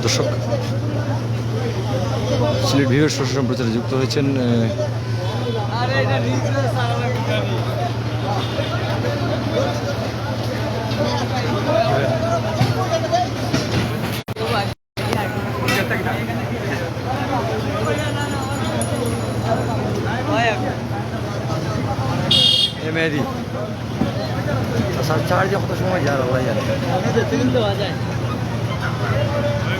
দর্শক সিলেট বিভাগের সহ সম্প্রচারে যুক্ত হয়েছেন মেহেদি চার্জ কত সময় যায় আল্লাহ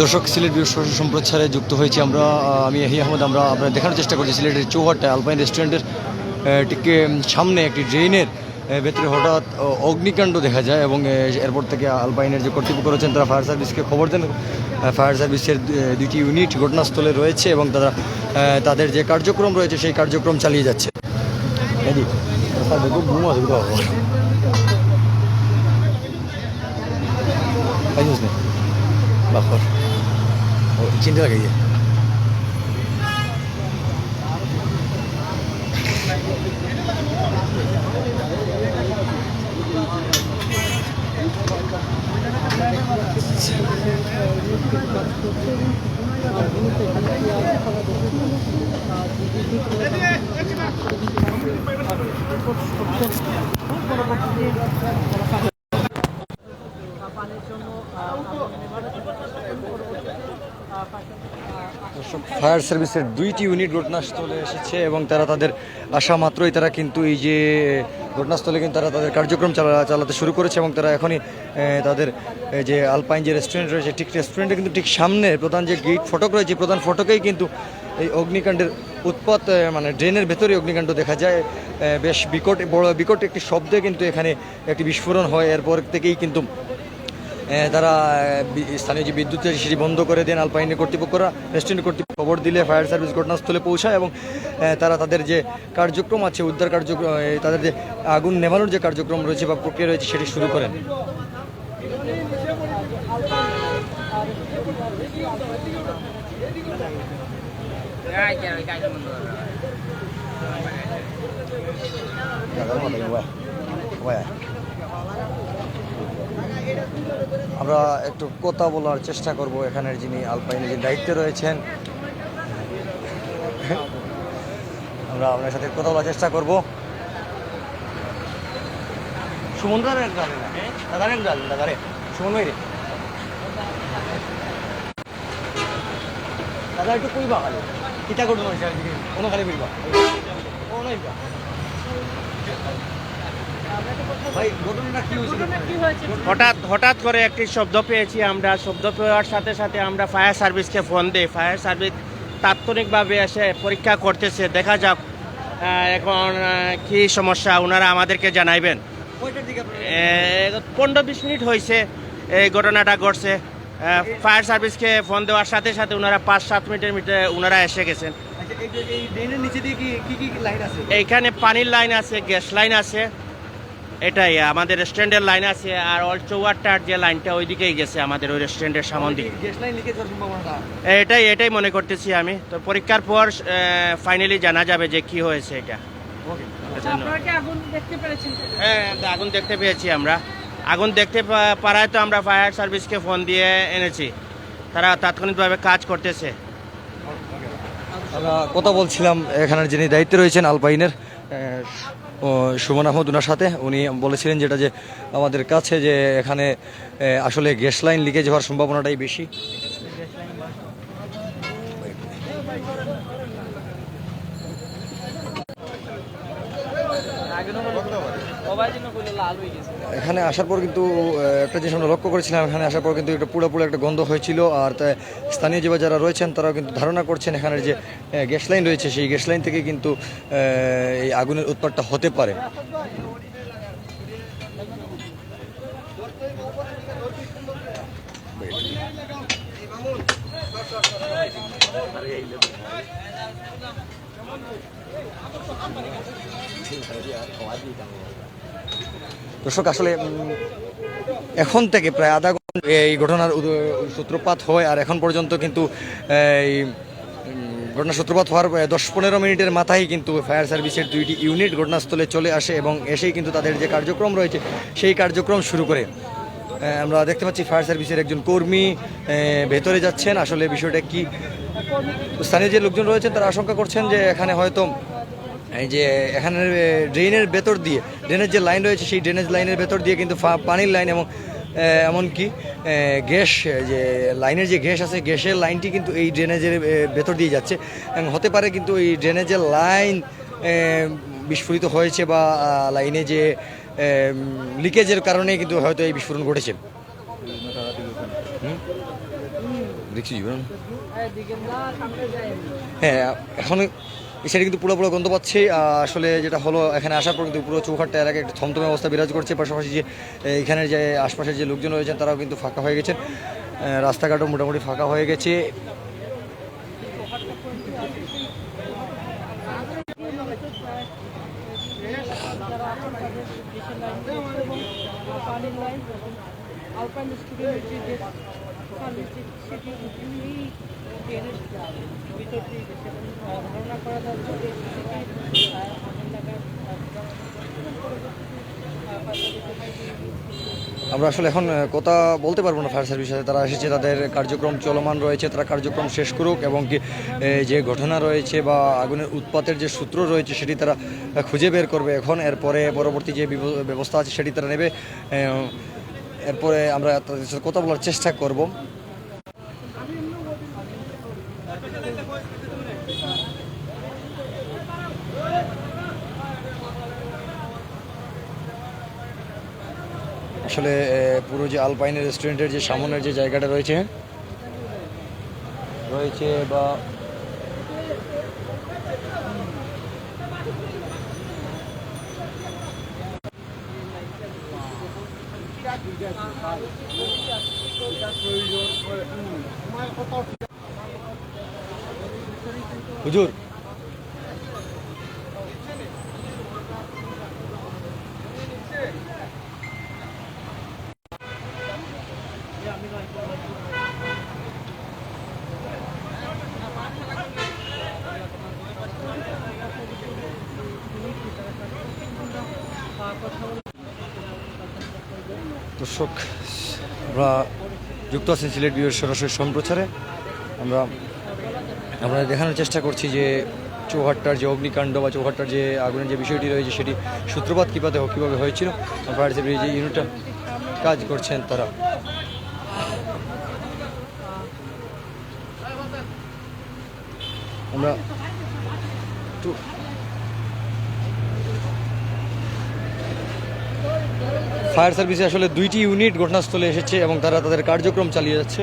দর্শক, সিলেট সহ সম্প্রচারে যুক্ত হয়েছি আমরা। আমি এহি আহমদ, আমরা আপনার দেখানোর চেষ্টা করছি সিলেটের চৌহাট্টা আলপাইন রেস্টুরেন্টের ঠিক সামনে একটি ড্রেনের ভেতরে হঠাৎ অগ্নিকাণ্ড দেখা যায় এবং এরপর থেকে আলপাইনের যে কর্তৃপক্ষ রয়েছেন, তারা ফায়ার সার্ভিসকে খবর দেন। ফায়ার সার্ভিসের দুটি ইউনিট ঘটনাস্থলে রয়েছে এবং তারা তাদের যে কার্যক্রম রয়েছে, সেই কার্যক্রম চালিয়ে যাচ্ছে। রাস্তায় দেখো, ঘুম আছে, কোথাও ফায়ার সার্ভিসের দুইটি ইউনিট ঘটনাস্থলে এসেছে এবং তারা তাদের আসা মাত্রই তারা কিন্তু এই যে, ঘটনাস্থলে কিন্তু তারা তাদের কার্যক্রম চালা, চালাতে শুরু করেছে এবং তারা এখনই তাদের যে আলপাইন যে রেস্টুরেন্ট রয়েছে, ঠিক রেস্টুরেন্টে কিন্তু ঠিক সামনে প্রধান যে গেট ফটক রয়েছে, প্রধান ফটকেই কিন্তু এই অগ্নিকাণ্ডের উৎপাত মানে ড্রেনের ভেতরে অগ্নিকাণ্ড দেখা যায়। বেশ বিকট, বড় বিকট একটি শব্দে কিন্তু এখানে একটি বিস্ফোরণ হয়। এরপর থেকেই কিন্তু তারা স্থানীয় যে বিদ্যুতের সেটি বন্ধ করে দেন আলপাইনের কর্তৃপক্ষরা। রেস্টুরেন্ট কর্তৃপক্ষ খবর দিলে ফায়ার সার্ভিস ঘটনাস্থলে পৌঁছায় এবং তারা তাদের যে কার্যক্রম আছে, উদ্ধার কার্যক্রম তাদের যে আগুন নেভানোর যে কার্যক্রম রয়েছে বা প্রক্রিয়া রয়েছে, সেটি শুরু করেন। আমরা একটু কথা বলার চেষ্টা করব এখানের যিনি আলপাইনে যে দায়িত্বে রয়েছেন। আমরা আপনার সাথে কথা বলার চেষ্টা করব। সুমন দাদার সুমন দাদা একটু কইবা খালি। কিতা করব কোনো খালি কইবা। ও হঠাৎ হঠাৎ করে একটি শব্দ পেয়েছি আমরা। শব্দ পাওয়ার সাথে সাথে আমরা ফায়ার সার্ভিসকে ফোন দিই। ফায়ার সার্ভিস তাৎক্ষণিকভাবে এসে পরীক্ষা করতেছে। দেখা যাক এখন কি সমস্যা ওনারা আমাদেরকে জানাইবেন। পনেরো বিশ মিনিট হয়েছে এই ঘটনাটা ঘটছে। ফায়ার সার্ভিসকে ফোন দেওয়ার সাথে সাথে ওনারা পাঁচ সাত মিনিটের মিটে ওনারা এসে গেছেন। আচ্ছা এই যে- এই ড্রেনের নিচে দিয়ে কি কি কি লাইন আছে? এইখানে পানির লাইন আছে গ্যাস লাইন আছে। এটাই আমাদের রেস্টুরেন্টের লাইন আছে আর অল চৌয়ারটার যে লাইনটা ওইদিকেই গেছে আমাদের ওই রেস্টুরেন্টের সামন দিকে। এটাই এটাই মনে করতেছি আমি। তো পরীক্ষার পর ফাইনালি জানা যাবে যে কি হয়েছে এটা। দেখতে পেরেছেন? হ্যাঁ আগুন দেখতে পেয়েছি আমরা। আগুন দেখতে পা- পারায় তো আমরা ফায়ার সার্ভিসকে ফোন দিয়ে এনেছি। তারা তাৎক্ষণিকভাবে কাজ করতেছে। আমরা কথা বলছিলাম এখানের যিনি দায়িত্বে রয়েছেন আলপাইনের সুমন আহমদ ওনার সাথে। উনি বলেছিলেন যেটা যে, আমাদের কাছে যে এখানে আসলে গ্যাস লাইন লিকেজ হওয়ার সম্ভাবনাটাই বেশি। এখানে আসার পর কিন্তু একটা জিনিস আমরা লক্ষ্য করেছিলাম এখানে আসার পর কিন্তু একটা পুরো পুরো একটা গন্ধ হয়েছিল আর তা স্থানীয় যে যারা রয়েছেন তারাও কিন্তু ধারণা করছেন এখানের যে গ্যাস লাইন রয়েছে সেই গ্যাস লাইন থেকে কিন্তু এই আগুনের উৎপাতটা হতে পারে। দর্শক আসলে এখন থেকে প্রায় আধা ঘণ্টা এই ঘটনার সূত্রপাত হয় আর এখন পর্যন্ত কিন্তু এই উম, ঘটনার সূত্রপাত হওয়ার দশ পনেরো মিনিটের মাথায় কিন্তু ফায়ার সার্ভিসের দুইটি ইউনিট ঘটনাস্থলে চলে আসে এবং এসেই কিন্তু তাদের যে কার্যক্রম রয়েছে সেই কার্যক্রম শুরু করে। আমরা দেখতে পাচ্ছি ফায়ার সার্ভিসের একজন কর্মী ভেতরে যাচ্ছেন। আসলে বিষয়টা কি? স্থানীয় যে লোকজন রয়েছেন তারা আশঙ্কা করছেন যে এখানে হয়তো এই যে এখানে ড্রেনের ভেতর দিয়ে ড্রেনের যে লাইন রয়েছে, সেই ড্রেনেজ লাইনের ভেতর দিয়ে কিন্তু পানির লাইন এবং এমনকি গ্যাস যে লাইনের যে গ্যাস আছে, গ্যাসের লাইনটি কিন্তু এই ড্রেনেজের ভেতর দিয়ে যাচ্ছে। এবং হতে পারে কিন্তু এই ড্রেনেজের লাইন বিস্ফোরিত হয়েছে বা লাইনে যে লিকেজের কারণে কিন্তু হয়তো এই বিস্ফোরণ ঘটেছে। দেখছি জীবন হ্যাঁ এখন সেটা কিন্তু পুরো পুরো গন্ধ পাচ্ছি। আসলে যেটা হলো এখানে আসার পর কিন্তু পুরো চৌহাট্টা এলাকায় একটা থমথমে অবস্থা বিরাজ করছে। পাশাপাশি যে এখানের যে আশপাশের যে লোকজন রয়েছেন তারাও কিন্তু ফাঁকা হয়ে গেছেন। রাস্তাঘাটও মোটামুটি ফাঁকা হয়ে গেছে। আলপাইন স্টুডেন্ট আমরা আসলে এখন কথা বলতে পারব না ফায়ার সার্ভিসের তারা এসেছে, তাদের কার্যক্রম চলমান রয়েছে, তারা কার্যক্রম শেষ করুক এবং যে ঘটনা রয়েছে বা আগুনের উৎপাতের যে সূত্র রয়েছে সেটি তারা খুঁজে বের করবে। এখন এরপরে পরবর্তী যে ব্যবস্থা আছে সেটি তারা নেবে। এরপরে আমরা তাদের সাথে কথা বলার চেষ্টা করব। আসলে পুরো যে আলপাইনের রেস্টুরেন্টের যে সামনের যে জায়গাটা রয়েছে রয়েছে বা হুজুর দর্শক আমরা যুক্ত আছেন সিলেট বিভাগের সরাসরি সম্প্রচারে। আমরা আমরা দেখানোর চেষ্টা করছি যে চৌহাট্টার যে অগ্নিকাণ্ড বা চৌহাট্টার যে আগুনের যে বিষয়টি রয়েছে, সেটি সূত্রপাত কীভাবে কীভাবে হয়েছিল ফায়ার সার্ভিস যে ইউনিটটা কাজ করছেন তারা। আমরা ফায়ার সার্ভিসে আসলে দুইটি ইউনিট ঘটনাস্থলে এসেছে এবং তারা তাদের কার্যক্রম চালিয়ে যাচ্ছে।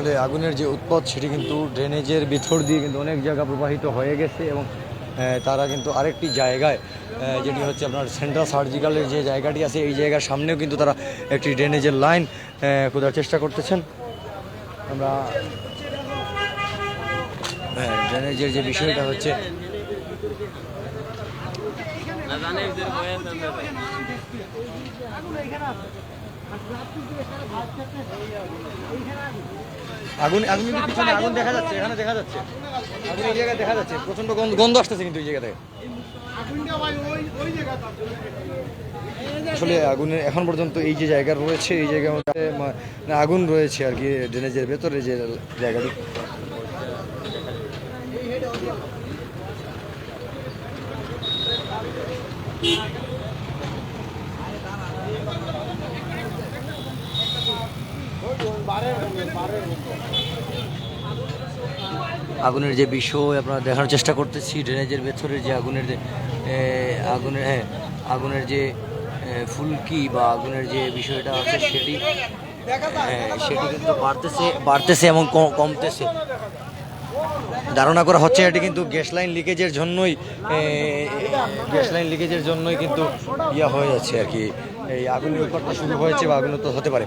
আসলে আগুনের যে উৎপাদ সেটি কিন্তু ড্রেনেজের ভিতর দিয়ে কিন্তু অনেক জায়গা প্রবাহিত হয়ে গেছে এবং তারা কিন্তু আরেকটি জায়গায় যেটি হচ্ছে আপনার সেন্ট্রাল সার্জিক্যালের যে জায়গাটি আছে, এই জায়গার সামনেও কিন্তু তারা একটি ড্রেনেজের লাইন খোঁজার চেষ্টা করতেছেন। আমরা হ্যাঁ ড্রেনেজের যে বিষয়টা হচ্ছে আগুন আগুন কিন্তু পিছনে আগুন দেখা যাচ্ছে, এখানে দেখা যাচ্ছে। আগুন এই জায়গায় দেখা যাচ্ছে প্রচণ্ড গন্ধ আসতেছে কিন্তু এই জায়গা থেকে। আসলে আগুনের এখন পর্যন্ত এই যে জায়গা রয়েছে, এই জায়গার মধ্যে আগুন রয়েছে আর কি, ড্রেনেজের ভেতরে যে জায়গাটি। আগুনের যে বিষয় আপনারা দেখানোর চেষ্টা করতেছি, ড্রেনেজের ভেতরে যে আগুনের আগুনের হ্যাঁ আগুনের যে ফুলকি বা আগুনের যে বিষয়টা আছে সেটি হ্যাঁ সেটি কিন্তু বাড়তেছে বাড়তেছে এবং কমতেছে। ধারণা করা হচ্ছে এটি কিন্তু গ্যাস লাইন লিকেজের জন্যই গ্যাস লাইন লিকেজের জন্যই কিন্তু ইয়া হয়ে যাচ্ছে আর কি। এই আগুনের উৎপাদটা শুরু হয়েছে বা আগুন তো হতে পারে।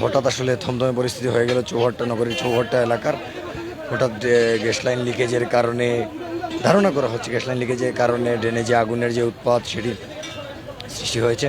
হঠাৎ আসলে থমথমে পরিস্থিতি হয়ে গেল চৌহাট্টা নগরীর চৌহাট্টা এলাকার। হঠাৎ গ্যাস লাইন লিকেজের কারণে, ধারণা করা হচ্ছে গ্যাস লাইন লিকেজের কারণে ড্রেনে যে আগুনের যে উৎপাত সেটি সৃষ্টি হয়েছে।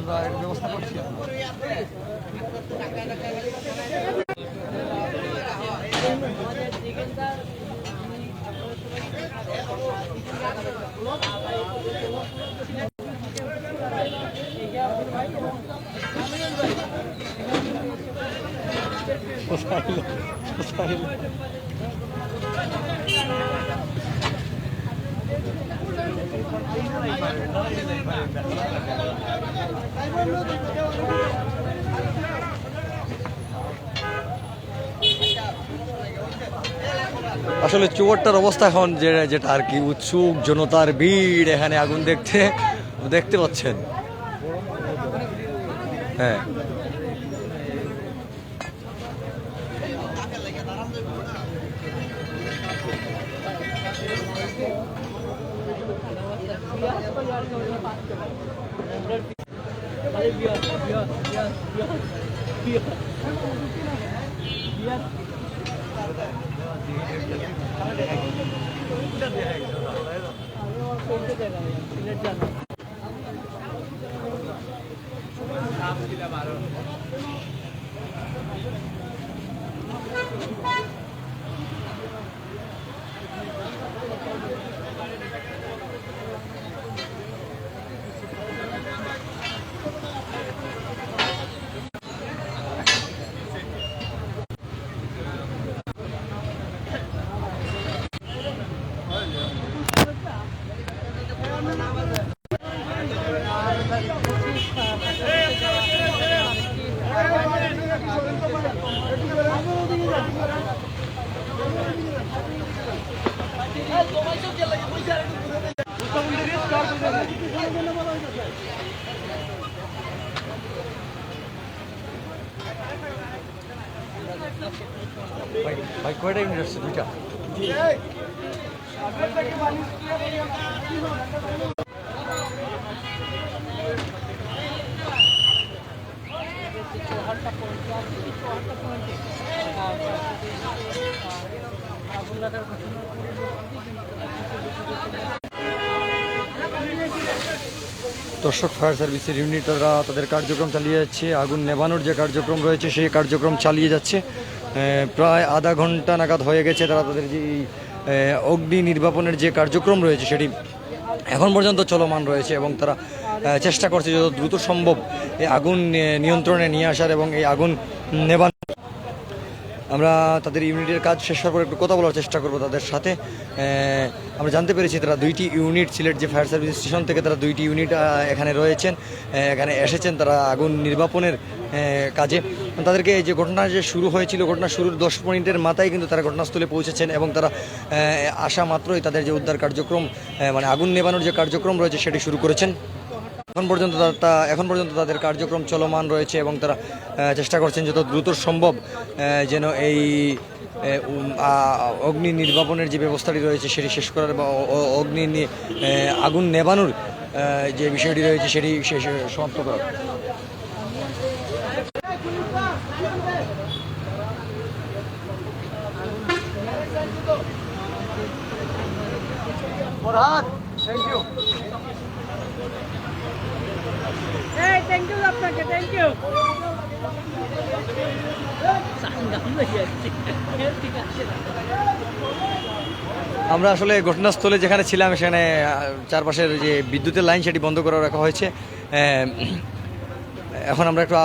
আমরা ব্যবস্থা করছি। আসলে চুয়ারটার অবস্থা এখন যে যেটা আর কি, উৎসুক, জনতার ভিড়, এখানে আগুন দেখতে দেখতে পাচ্ছেন। হ্যাঁ। ভাই ভাই কয়টা ইউনিট আসছে দুইটা চৌহাট্টা পয়েন্টে আর কি চৌহাট্টা পয়েন্টে আগুন লাগার ঘটনা দর্শক, ফায়ার সার্ভিসের ইউনিটরা তাদের কার্যক্রম চালিয়ে যাচ্ছে। আগুন নেভানোর যে কার্যক্রম রয়েছে, সেই কার্যক্রম চালিয়ে যাচ্ছে। প্রায় আধা ঘণ্টা নাগাদ হয়ে গেছে তারা তাদের যে অগ্নি নির্বাপনের যে কার্যক্রম রয়েছে, সেটি এখন পর্যন্ত চলমান রয়েছে এবং তারা চেষ্টা করছে যত দ্রুত সম্ভব এই আগুন নিয়ন্ত্রণে নিয়ে আসার এবং এই আগুন নেবান আমরা তাদের ইউনিটের কাজ শেষ হওয়ার পর একটু কথা বলার চেষ্টা করব তাদের সাথে। আমরা জানতে পেরেছি তারা দুইটি ইউনিট সিলেট যে ফায়ার সার্ভিস স্টেশন থেকে তারা দুইটি ইউনিট এখানে রয়েছেন এখানে এসেছেন তারা আগুন নির্বাপনের কাজে। তাদেরকে যে ঘটনা যে শুরু হয়েছিল, ঘটনা শুরুর দশ মিনিটের মাথায় কিন্তু তারা ঘটনাস্থলে পৌঁছেছেন এবং তারা আসা মাত্রই তাদের যে উদ্ধার কার্যক্রম মানে আগুন নেবানোর যে কার্যক্রম রয়েছে সেটি শুরু করেছেন। এখন পর্যন্ত তা- এখন পর্যন্ত তাদের কার্যক্রম চলমান রয়েছে এবং তারা চেষ্টা করছেন যত দ্রুত সম্ভব যেন এই অগ্নি নির্বাপনের যে ব্যবস্থাটি রয়েছে সেটি শেষ করার বা অগ্নি আগুন নেবানোর যে বিষয়টি রয়েছে সেটি শেষ, সমাপ্ত করার এই থ্যাংক ইউ আপনাকে থ্যাংক ইউ আমরা আসলে ঘটনাস্থলে যেখানে ছিলাম, সেখানে চারপাশের যে বিদ্যুতের লাইন সেটি বন্ধ করে রাখা হয়েছে। এখন আমরা একটু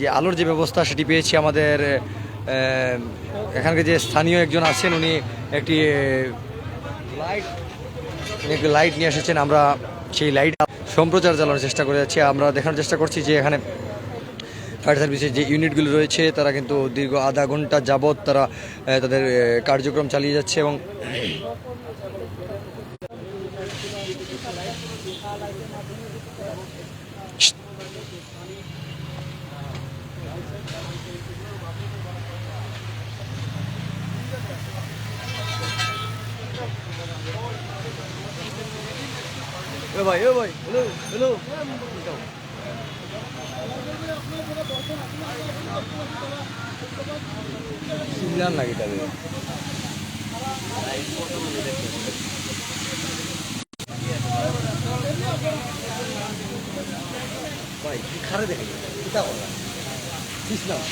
যে আলোর যে ব্যবস্থা সেটি পেয়েছি আমাদের এখানকার যে স্থানীয় একজন আছেন, উনি একটি লাইট একটি লাইট নিয়ে এসেছেন। আমরা সেই লাইট সম্প্রচার চালানোর চেষ্টা করে যাচ্ছি। আমরা দেখানোর চেষ্টা করছি যে এখানে ফায়ার সার্ভিসের যে ইউনিটগুলো রয়েছে, তারা কিন্তু দীর্ঘ আধা ঘণ্টা যাবৎ তারা তাদের কার্যক্রম চালিয়ে যাচ্ছে এবং এ ভাই এ ভাই হ্যালো হ্যালো। শুনলাম নাকি তবে ভাই খারে দেখে? কিতা বলা? ইসলাম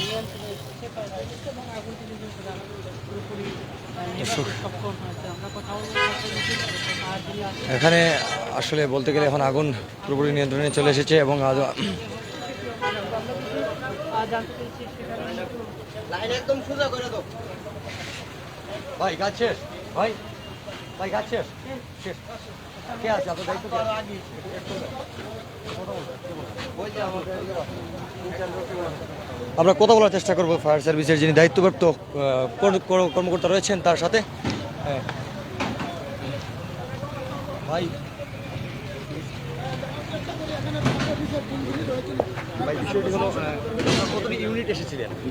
নিয়ন্ত্রণে এসেছে ফায়ার সার্ভিস এবং আগুনটি নিয়ন্ত্রণে আমাদের পুরোপুরি আহ, নেভাতে সক্ষম হয়েছে আমরা কথা বলব ফায়ার সার্ভিসের আর যিনি আছেন এখানে আসলে বলতে গেলে এখন আগুন পুরোপুরি নিয়ন্ত্রণে চলে এসেছে এবং আজ ভাই গাছ শেষ। ভাই ভাই গাছ শেষ। শেষ। কে আছে? আপনার দায়িত্ব আমরা কথা বলার চেষ্টা করব ফায়ার সার্ভিসের যিনি দায়িত্বপ্রাপ্ত কর্মকর্তা রয়েছেন তার সাথে। ভাই।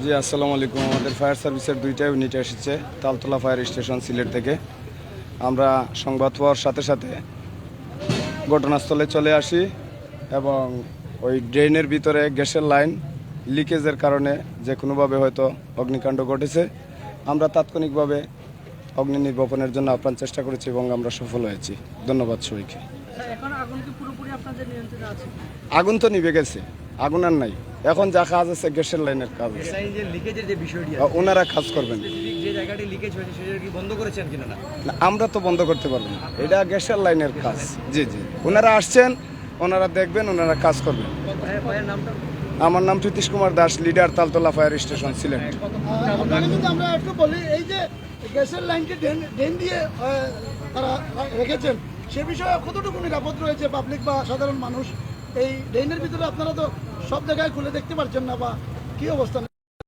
জি, আসসালামু আলাইকুম। আমাদের ফায়ার সার্ভিসের দুইটা ইউনিট এসেছে, তালতলা ফায়ার স্টেশন সিলেট থেকে। আমরা সংবাদ পাওয়ার সাথে সাথে ঘটনাস্থলে চলে আসি। এবং ওই ড্রেনের ভিতরে গ্যাসের লাইন লিকেজের কারণে যে কোনোভাবে হয়তো অগ্নিকাণ্ড ঘটেছে আমরা তাৎক্ষণিকভাবে অগ্নি নির্বাপনের জন্য আপ্রাণ চেষ্টা করেছি এবং আমরা সফল হয়েছি। ধন্যবাদ সবাইকে। আগুন কি পুরোপুরি আপনাদের নিয়ন্ত্রণে আছে? আগুন তো নিভে গেছে আগুন আর নাই। এখন যা কাজ আছে গ্যাসের লাইনের কাজ আছে। যে লিকেজের যে বিষয়টি আহ, ওনারা কাজ করবেন। স্পেসিফিক যে জায়গাটি লিকেজ হয়েছে সেটা কি বন্ধ করেছেন কিনা না? না, আমরা তো বন্ধ করতে পারব না। এটা গ্যাসের লাইনের কাজ। জি জি। ওনারা আসছেন ওনারা দেখবেন, ওনারা কাজ করবেন। আমার নাম Satish Kumar Das, leader Taltala fire station ছিলেন আমরা এই যে লাইনকে ড্রেন দিয়ে তারা রেখেছেন সে বিষয়ে কতটুকু নিরাপদ রয়েছে পাবলিক বা সাধারণ মানুষ এই ড্রেনের ভিতরে আপনারা তো সব জায়গায় খুলে দেখতে পারছেন না বা কি অবস্থা?